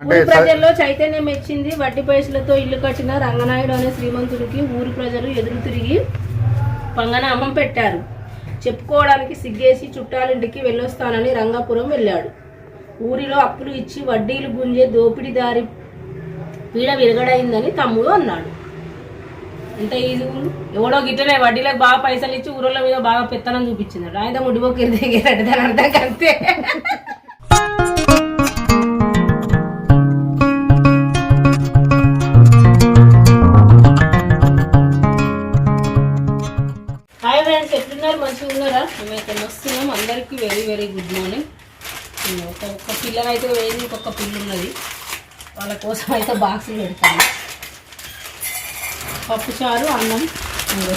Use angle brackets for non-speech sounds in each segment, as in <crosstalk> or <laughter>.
అంటే ఊరి ప్రజల్లో చైతన్యం మెచ్చింది వడ్డీ పైసలతో ఇల్లు కట్టిన రంగనాయుడు అనే శ్రీమంతుడికి ఊరి ప్రజలు ఎదురు తిరిగి పంగన అమ్మం పెట్టారు. చెప్పుకోవడానికి సిగ్గేసి చుట్టాలింటికి వెళ్ళొస్తానని రంగాపురం వెళ్ళాడు. ఊరిలో అప్పులు ఇచ్చి వడ్డీలు గుంజే దోపిడీదారి పీడ విరగడైందని తమ్ముడు అన్నాడు. ఈజీ ఊరు? ఎవడో గిట్టనే వడ్డీలకు బాగా పైసలు ఇచ్చి ఊరోళ్ళ మీద బాగా పెత్తనం చూపించింది ఆయన ముడిపోకి దిగారంటే దాని అర్థం కంతే మేమైతే వస్తున్నాం. అందరికీ వెరీ వెరీ గుడ్ మార్నింగ్ ఒక ఒక్క పిల్లనైతే అయితే ఇంకొక పిల్ల ఉన్నది వాళ్ళ కోసం అయితే బాక్సులు పెడతాను. పప్పుచారు అన్నం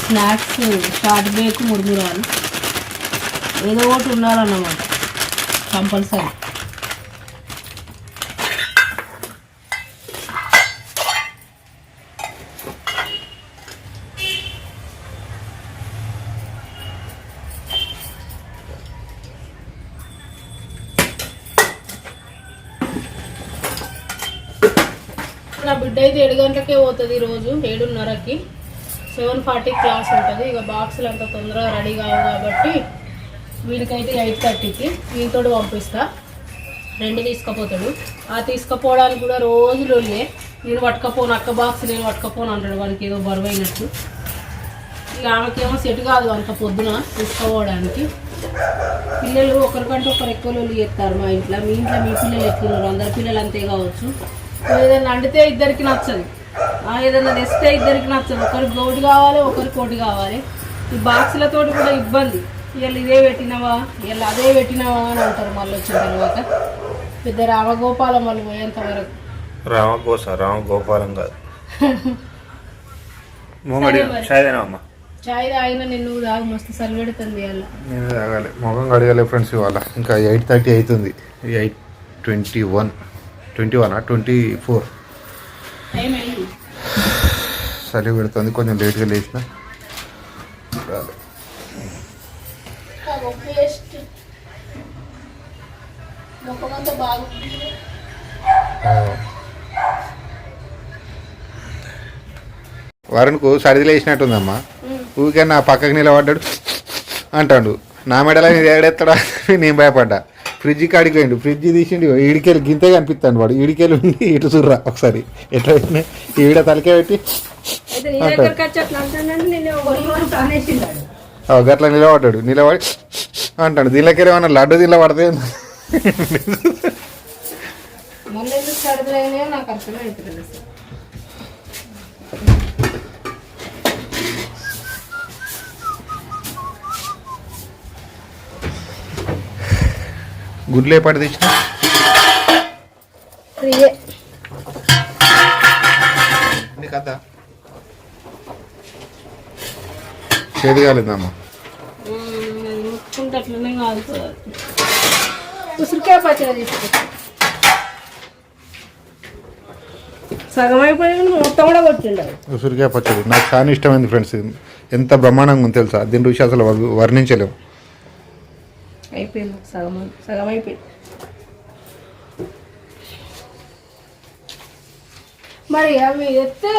స్నాక్స్ షార్ట్ బ్రేక్ మురుమురాలు. ఏదో ఒకటి ఉండాలన్నమాట. కంపల్సరీ. నా బిడ్డ అయితే ఏడు గంటలకే పోతుంది రోజు ఏడున్నరకి. సెవెన్ ఫార్టీ క్లాస్ ఉంటుంది. ఇక బాక్సులు అంత తొందరగా రెడీ కావు కాబట్టి వీడికైతే ఎయిట్ థర్టీకి వీళ్ళతో పంపిస్తా. రెండు తీసుకుపోతాడు. ఆ తీసుకుపోవడానికి కూడా రోజు లొల్లే నేను పట్టుకపోను అక్క బాక్స్ నేను పట్టుకపోను అంటాడు. వానికి ఏదో బరువైనట్టు. ఇక ఆమెకేమో సెట్ కాదు అంత పొద్దున తీసుకుపోవడానికి పిల్లలు ఒకరికంటే ఒకరు ఎక్కువ లొల్లి చేస్తారు మా ఇంట్లో. మీ ఇంట్లో మీ పిల్లలు ఎక్కువ అందరి పిల్లలు అంతే కావచ్చు. ఏదైనా వండితే ఇద్దరికి నచ్చదు. ఆ, ఏదైనా తెస్తే ఇద్దరికి నచ్చదు. ఒకరికి గోటి కావాలి ఒకరికి కోటి కావాలి. ఈ బాక్సులతో కూడా ఇబ్బంది. ఇవాళ ఇదే పెట్టినావా ఇవాళ అదే పెట్టినావా అని అంటారు మళ్ళీ వచ్చిన తర్వాత. పెద్ద రామగోపాలం వాళ్ళు పోయేంత వరకు. రామగోస రామగోపాలం కాదు. చాయ్ తాగిన నిన్ను తాగు మస్తు సరి పెడుతుంది ఇవాళ నేను తాగాలి. మొగం కడగాలి ఫ్రెండ్స్ ఇవాళ. ఇంకా ఎయిట్ థర్టీ అవుతుంది. Eight twenty one. Twenty one twenty four. చలి పెడుతుంది. కొంచెం లేట్గా లేచిన. వరుణ్కు సరిదిలో వేసినట్టుందమ్మా ఊరికే నా పక్కకు నిలబడ్డాడు. అంటాడు. నా మెడలో నేను ఎగడెత్తాడా నేను భయపడ్డా. ఫ్రిడ్జ్ కాడికి పోయిండు ఫ్రిడ్జ్ తీసిండు. ఈడికెళ్ళి గింతే కనిపిస్తాడు వాడు. ఈడికెళ్ళి ఉండి ఇటు చూర్రా ఒకసారి. ఎట్లా పెట్టినా ఈడ తలకే పెట్టి గట్ల నిలబడ్డాడు. నిలబడి అంటాడు. దీనిలోకి ఏమన్నా లడ్డు దీనిలో పడితే నాకు అర్థమే అవుతుంది అసలు గుడ్లు ఏ పడి తెచ్చిన కదా కాలేదమ్మా కాదు ఉసిరికాయ పచ్చడి తీసుకో సగం అయిపోయింది మొత్తం కూడా కొట్టిండాడు ఉసిరికాయ పచ్చడి. నాకు చాలా ఇష్టమైంది ఫ్రెండ్స్ ఎంత బ్రహ్మాండంగా ఉంది తెలుసా? దీని రుచి అసలు వర్ణించలేము. అయిపోయింది సగం సగం అయిపోయింది. మరి అవి ఎత్తే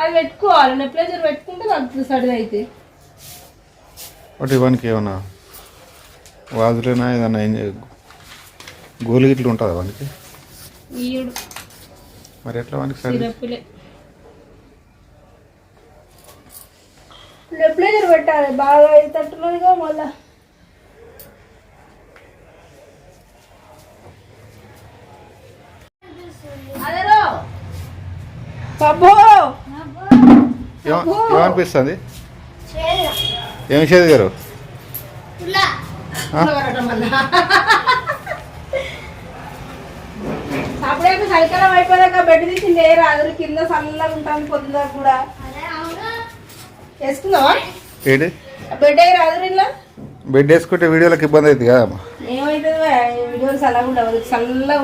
అది పెట్టుకోవాలి నెప్లేజర్ పెట్టుకుంటే తగ్గుతుంది సడిది అయితే. ఒకటి ఇవన్నీ ఏమన్నా వాజులేనా ఏదన్నా ఏం గోలు గిట్లు ఉంటుందా వానికి? మరి ఎట్లా వానికి సరే? నెప్లేజర్ పెట్టాలి బాగా తట్టున్నదిగా మళ్ళా. ఏమ- ఏమనిపిస్తుంది? ఏం చేదు గారు? అయిపోయాక బెడ్ తీసి లేరు అదురు కింద చల్లగా ఉంటాను పొద్దున కూడా. వేసుకుందామా ఏంటి? బెడ్ అయ్యి రాదురు ఇలా బెడ్ వేసుకుంటే వీడియోలకు ఇబ్బంది అవుతుంది కదమ్మా ఏమైతుంది వీడియోలు చల్లగా ఉండవు. చల్లగా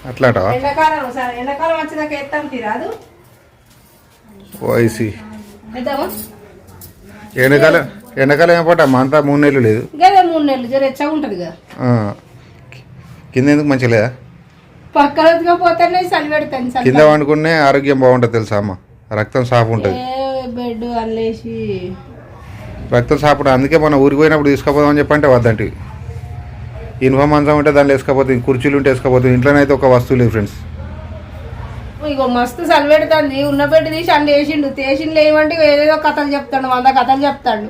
అనిపిస్తుంది అట్లా అంటావా ఎండాకాలం ఎండాకాలం వచ్చేదాకా ఎత్తాం తీరాదు ఎండాకాలం ఎండాకాలం మా అంతా మూడు నెలలు లేదు. గదే మూడు నెలలు జర ఎచ్చగా ఉంటుంది కదా ఎందుకు మంచిగా లేదా? పక్కన ఉతకపోతేనే చలి పెడతాను చలి కింద వండుకునే ఆరోగ్యం బాగుంటుంది తెలుసా అమ్మ? రక్తం సాఫ్ ఉంటుంది. ఏ బెడ్ అల్లేసి. రక్తం ఉంటుంది. అందుకే మనం ఊరికి పోయినప్పుడు తీసుకుపోదామని చెప్పంటే వద్దంటివి. ఇనుప మంచం ఉంటే దాన్ని వేసుకపోతుంది కుర్చీలు ఉంటే వేసుకపోతుంది ఇంట్లోనైతే ఒక వస్తువు లేదు ఫ్రెండ్స్ ఇగో మస్తు చలి పెడుతుంది ఉన్న బెడ్ తీసి అన్ని వేసిండు. తేసిండు ఏమంటే ఇగో ఏదేదో కథలు చెప్తాడు వంద కథలు చెప్తాడు.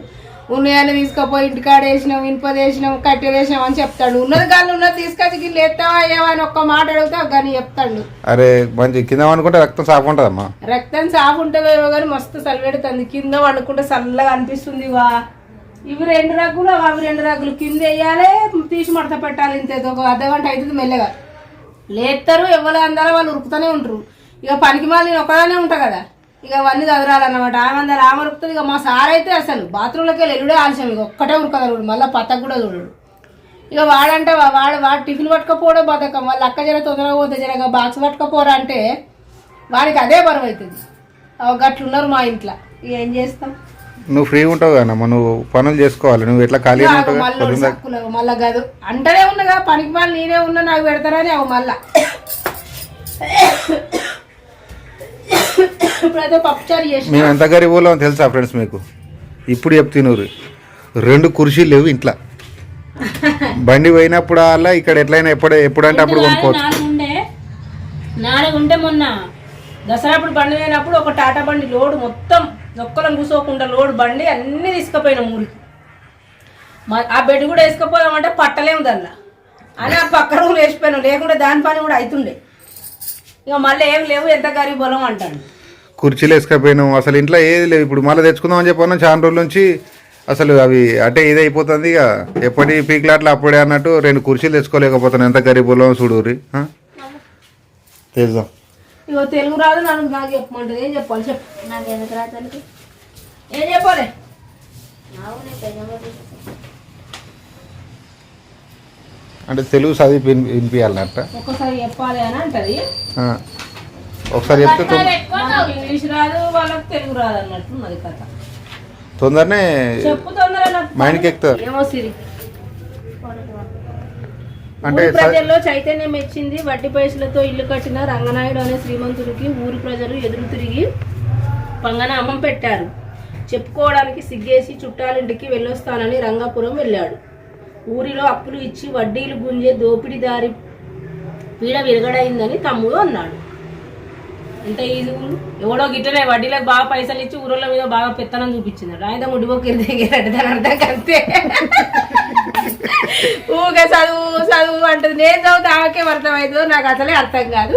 ఉన్నాయని తీసుకుపోయి ఇంటికాడ వేసినాం ఇనుప వేసినాం కట్టెలు వేసినాం అని చెప్తాడు. ఉన్నది గాలి ఉన్నది తీసుకొచ్చి గిల్లు ఎత్తావా ఏవా అని ఒక్క మాట అడిగితే కానీ చెప్తాడు. అరే మంచి కింద వండుకుంటే రక్తం సాఫ్ ఉంటుందమ్మా. రక్తం సాఫ్ ఉంటుందేమో కానీ మస్తు చలి పెడుతుంది కింద వండుకుంటే చల్లగా అనిపిస్తుంది వా ఇవి రెండు రగ్గులు అవి రెండు రగ్గులు. కింద వేయాలి తీసి మడత పెట్టాలి ఇంత. ఒక అర్ధగంట అవుతుంది మెల్లగా. లేస్తారు ఎవరు అందరూ వాళ్ళు ఉరుకుతూనే ఉంటారు. ఇక పనికి మళ్ళీ నేను ఒకదానే ఉంటా కదా. ఇక అవన్నీ చదరాలన్నమాట ఆమె అందరు ఆమె ఉరుకుతుంది. ఇక మా సార్ అయితే అసలు బాత్రూంలోకి వెళ్ళి ఎల్లుడే ఆలస్యం. ఇక ఒక్కటే ఉరకదు మళ్ళీ పత్తకు కూడా చూడడు ఇక వాడంటే వాడు వాడు టిఫిన్ పట్టుకపోవడం బతకం వాళ్ళ అక్క జర తొందరగా పోతే జర బాక్స్ పట్టుకపోరా అంటే వాడికి అదే బరువు అవుతుంది. గట్లున్నారు మా ఇంట్లో. ఇక ఏం చేస్తాం? నువ్వు ఫ్రీ ఉంటావు కదమ్మా నువ్వు పనులు చేసుకోవాలి నువ్వు ఎట్లా ఖాళీగా ఉంటావు మళ్ళీ గదు అంటనే ఉన్నగా పనికి మళ్ళీ నేనే ఉన్నా నాకు పెడతారని అవి మళ్ళా. ఇప్పుడైతే పప్పుచారు చేసి మేము ఎంత గరీబులో తెలుసా ఫ్రెండ్స్ మీకు? ఇప్పుడు చెప్తున్నారు రెండు కుర్చీలు లేవు ఇంట్లో. బండి పోయినప్పుడు అలా ఇక్కడ ఎట్లయినా ఎప్పుడు ఎప్పుడంటే అప్పుడు కొనుక్కోవచ్చు. నాలుగుండే నాలుగుంటే మొన్న దసరా అప్పుడు బండి పోయినప్పుడు ఒక టాటా బండి లోడ్ మొత్తం ఒక్కరం కూసోకుండా లోడ్ బండి అన్ని తీసుకుపోయినాం ఊరికి. మా- ఆ బెడ్ కూడా వేసుకుపోదామంటే పట్టలేము దానిలో. అని ఆ పక్క రూమ్ వేసిపోయినాం లేకుంటే దాని పని కూడా అవుతుండే ఇక మళ్ళీ ఏం లేవు ఎంత గరీబ్ బలం అంటాడు. కుర్చీలు వేసుకపోయినాం అసలు ఇంట్లో ఏది లేదు ఇప్పుడు మళ్ళీ తెచ్చుకుందాం అని చెప్పాను చాలా రోజుల నుంచి అసలు అవి అంటే ఇది అయిపోతుంది ఇక. ఎప్పటి పీక్లాట్లు అప్పుడే అన్నట్టు రెండు కుర్చీలు తెచ్చుకోలేకపోతాను ఎంత గరీబులో చూడూరి తెలుసా ఇగో తెలుగు రాదు నన్ను నాకు చెప్పమంటుంది. ఏం చెప్పాలి చెప్పు. నాకు ఎందుకు రాతలకి ఏం చెప్పాలి? అంటే తెలుగు చదివి విని- వినిపించాలన్నట్ట ఒక్కసారి చెప్పాలి అని అంటది. ఆ. ఒకసారి చెప్తే ఇంగ్లీష్ రాదు వాళ్ళకి తెలుగు రాదు అన్నట్టు ఉన్నది కథ. తొందరనే చెప్పు తొందరగా. మైండ్కి ఎక్కుతుంది ఏమో సిరి. అంటే ప్రజల్లో చైతన్యం మెచ్చింది వడ్డీ పైసలతో ఇల్లు కట్టిన రంగనాయుడు అనే శ్రీమంతుడికి ఊరి ప్రజలు ఎదురు తిరిగి పంగనామం పెట్టారు. చెప్పుకోవడానికి సిగ్గేసి చుట్టాలింటికి వెళ్ళొస్తానని రంగాపురం వెళ్ళాడు. ఊరిలో అప్పులు ఇచ్చి వడ్డీలు గుంజే దోపిడీదారి పీడ విరగడైందని తమ్ముడు అన్నాడు. ఈజీ ఊరు? ఎవడో గిట్టనే వడ్డీలకు బాగా పైసలు ఇచ్చి ఊరోళ్ళ మీద బాగా పెత్తనం చూపించింది. ఆయన ముడిపోకి దాని అర్థం అంతే. <laughs> ఊగా చదువు చదువు అంటది. నేను చదువుతా ఆమెకే అర్థమవుతుందో నాకు అసలే అర్థం కాదు.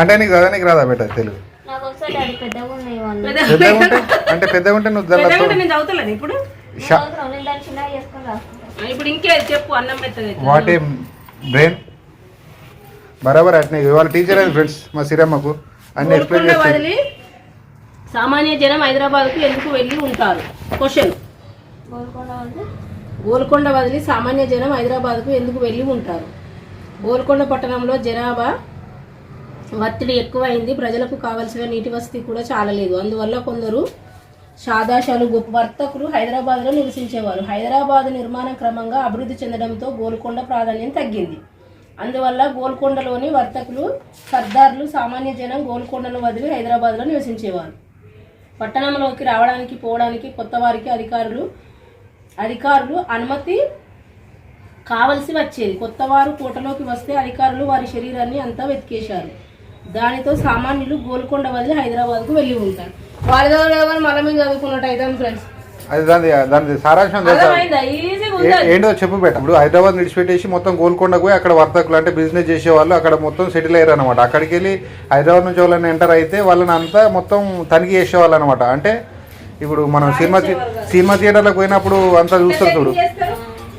అంటే నీకు చదవ నీకు రాదా బెట తెలుగు? <laughs> అంటే పెద్దగా ఉంటే నువ్వు నేను ఇప్పుడు? ఇంకే చెప్పు అన్నం వాట్ ఏ బ్రెయిన్? బరాబర్ అట్నే ఇవాళ టీచర్ అది ఫ్రెండ్స్ మా సిరమ్మకు అన్ని ఎక్స్ప్లెయిన్ వదిలి సామాన్య జనం హైదరాబాద్కు ఎందుకు వెళ్ళి ఉంటారు? క్వశ్చన్ గోల్కొండ వదిలి సామాన్య జనం హైదరాబాద్కు ఎందుకు వెళ్ళి ఉంటారు? గోల్కొండ పట్టణంలో జనాభా ఒత్తిడి ఎక్కువైంది. ప్రజలకు కావలసిన నీటి వసతి కూడా చాలలేదు. అందువల్ల కొందరు షాదాషాలు గొప్ప వర్తకులు హైదరాబాద్లో నివసించేవారు. హైదరాబాద్ నిర్మాణం క్రమంగా అభివృద్ధి చెందడంతో గోల్కొండ ప్రాధాన్యం తగ్గింది. అందువల్ల గోల్కొండలోని వర్తకులు సర్దార్లు సామాన్య జనం గోల్కొండను వదిలి హైదరాబాద్లో నివసించేవారు. పట్టణంలోకి రావడానికి పోవడానికి కొత్త వారికి అధికారులు అధికారులు అనుమతి కావలసి వచ్చేది. కొత్తవారు కోటలోకి వస్తే అధికారులు వారి శరీరాన్ని అంతా వెతికేశారు. దానితో సామాన్యులు గోల్కొండ వదిలి హైదరాబాద్కు వెళ్ళి ఉంటారు. వాళ్ళ దగ్గర మళ్ళీ మేము చదువుకున్నట్టు అయితే ఫ్రెండ్స్ అది దాని సారాంశం ఏంటో చెప్పు బెట. ఇప్పుడు హైదరాబాద్ విడిచిపెట్టేసి మొత్తం గోల్కొండకు పోయి అక్కడ వర్తకులు అంటే బిజినెస్ చేసేవాళ్ళు అక్కడ మొత్తం సెటిల్ అయ్యారు అనమాట అక్కడికి వెళ్ళి హైదరాబాద్ నుంచి వాళ్ళని ఎంటర్ అయితే వాళ్ళని అంతా మొత్తం తనిఖీ చేసేవాళ్ళు అనమాట అంటే ఇప్పుడు మనం సినిమా సినిమా థియేటర్లకు పోయినప్పుడు అంతా చూస్తారు చూడు.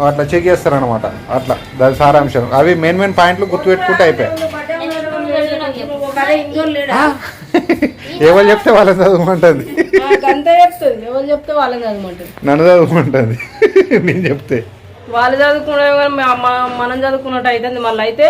అట్లా చెక్ చేస్తారు అనమాట అట్లా. దాని సారాంశం. అవి మెయిన్ మెయిన్ పాయింట్లు గుర్తుపెట్టుకుంటే అయిపోయాయి. ఎవరు చెప్తే వాళ్ళని చదవమంటుంది నన్ను చదవమంటుంది నేను చెప్తే. వాళ్ళు చదువుకునే మనం చదువుకున్నట్టు అయితే మళ్ళీ. అయితే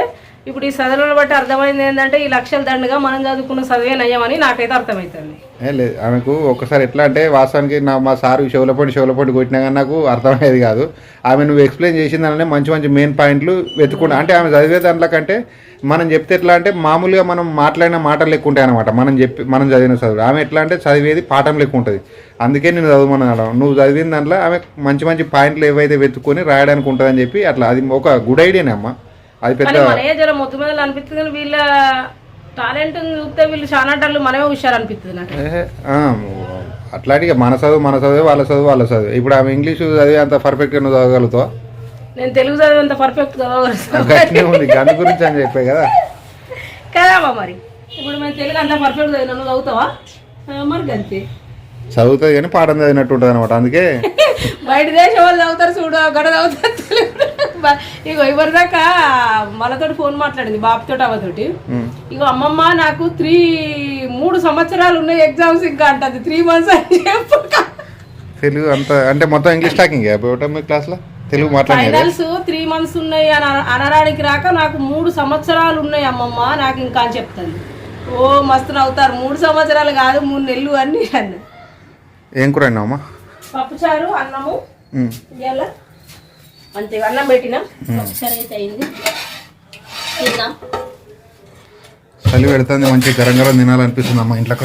ఇప్పుడు ఈ చదువులను బట్టి అర్థమైంది ఏంటంటే ఈ లక్షల దండగా మనం చదువుకున్న చదివే నయ్యమని నాకైతే అర్థమవుతుంది ఏ లేదు ఆమెకు ఒకసారి ఎట్లా అంటే వాస్తవానికి నా మా సారు శివలపండి శివలపండి కొట్టినా కానీ నాకు అర్థమయ్యేది కాదు. ఆమె నువ్వు ఎక్స్ప్లెయిన్ చేసిందనే మంచి మంచి మెయిన్ పాయింట్లు వెతుకున్నా అంటే ఆమె చదివే దాంట్లో కంటే మనం చెప్తే ఎట్లా అంటే మామూలుగా మనం మాట్లాడిన మాటలు లెక్క ఉంటాయి అనమాట మనం చెప్పి మనం చదివిన చదువు. ఆమె ఎట్లా అంటే చదివేది పాఠం లెక్క ఉంటుంది. అందుకే నేను చదవమన్నాను నువ్వు చదివిన దాంట్లో ఆమె మంచి మంచి పాయింట్లు ఏవైతే వెతుక్కొని రాయడానికి ఉంటుందని చెప్పి అట్లా. అది ఒక గుడ్ ఐడియానే అమ్మ. అది పెద్ద కానీ మనే జర మొత్తం మీద అనిపిస్తుంది కానీ వీళ్ళ టాలెంట్ చూస్తే వీళ్ళు టళ్ళు మనమే హుషారు అనిపిస్తుంది నాకు. ఏహే, ఆ, అట్లాంటి మన చదువు మన చదువు వాళ్ళ చదువు వాళ్ళ చదువు. ఇప్పుడు ఆమె ఇంగ్లీష్ చదివి అంత పర్ఫెక్ట్గా నువ్వు చదవగలుగుతావు? నేను తెలుగు చదివేంత పర్ఫెక్ట్ చదవగలుగుతాను దాని గురించి అని చెప్పే కదా. కదామా మరి. ఇప్పుడు మేము తెలుగు అంత పర్ఫెక్ట్ చదివినా నువ్వు చదువుతావా? మరి అంతే చదువుతుంది కానీ పాఠం చదివినట్టు ఉంటుంది అనమాట అందుకే. <laughs> బయట దేశం వాళ్ళు చదువుతారు చూడు గడ చదువుతారు తెలుగు. ఇగో ఎవరి దాకా మనతోటి ఫోన్ మాట్లాడింది బాబుతోటి అవ్వతోటి. ఉమ్. ఇగో అమ్మమ్మ నాకు త్రీ మూడు సంవత్సరాలు ఉన్నాయి ఎగ్జామ్స్ ఇంకా అంటది. త్రీ మంత్స్ అని చెప్పు తెలుగు అంత అంటే మొత్తం ఇంగ్లీష్ టాకింగ్ మీ క్లాస్లో తెలుగు ఫైనల్స్ త్రీ మంత్స్ ఉన్నాయి అని అన- అనడానికి రాక నాకు మూడు సంవత్సరాలు ఉన్నాయి అమ్మమ్మ నాకు ఇంకా అని చెప్తాను ఓ మస్తు నవ్వుతారు. మూడు సంవత్సరాలు కాదు మూడు నెలలు అని అన్న. ఏం కూర అమ్మా పప్పుచారు అన్నము ఇవాళ అంతే అన్నం పెట్టినాం. పప్పుచారు అయితే అయింది. తిన్నాం. చలి పెడుతుంది మంచి గరం గరం తినాలనిపిస్తుంది అమ్మా ఇంట్లోకి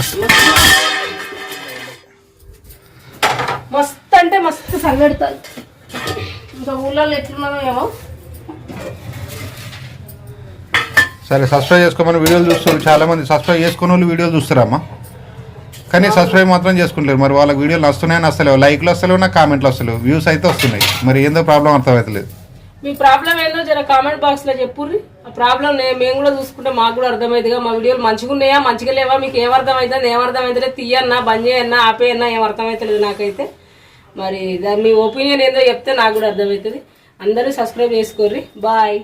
మస్తు అంటే మస్తు సరిపెడుతుంది ఇంకా ఊళ్ళో ఎట్లున్నదో ఏమో. సరే సబ్స్క్రైబ్ చేసుకోమని వీడియోలు చూస్తారు చాలా మంది సబ్స్క్రైబ్ చేసుకున్న వాళ్ళు వీడియోలు చూస్తారమ్మా. కానీ సబ్స్క్రైబ్ మాత్రం చేసుకుంటారు మరి వాళ్ళకి వీడియోలు వస్తున్నాయని వస్తలేవు లైక్లు వస్తలేవు నా కామెంట్లు వస్తలేవు. వ్యూస్ అయితే వస్తున్నాయి. మరి ఏందో ప్రాబ్లం అర్థమవుతలేదు మీ ప్రాబ్లం ఏందో జర కామెంట్ బాక్స్లో చెప్పుర్రి. ఆ ప్రాబ్లం మేము కూడా చూసుకుంటే మాకు కూడా అర్థమైందిగా మా వీడియోలు మంచిగా ఉన్నాయా? మంచిగా లేవా? మీకు ఏం అర్థమవుతుంది ఏం తీయన్నా బంద్ చేయన్నా ఆపేయన్నా ఏం అర్థమవుతలేదు నాకైతే. మరి దాని మీ ఒపీనియన్ ఏందో చెప్తే నాకు కూడా అర్థమవుతుంది అందరూ సబ్స్క్రైబ్ చేసుకోర్రి. బాయ్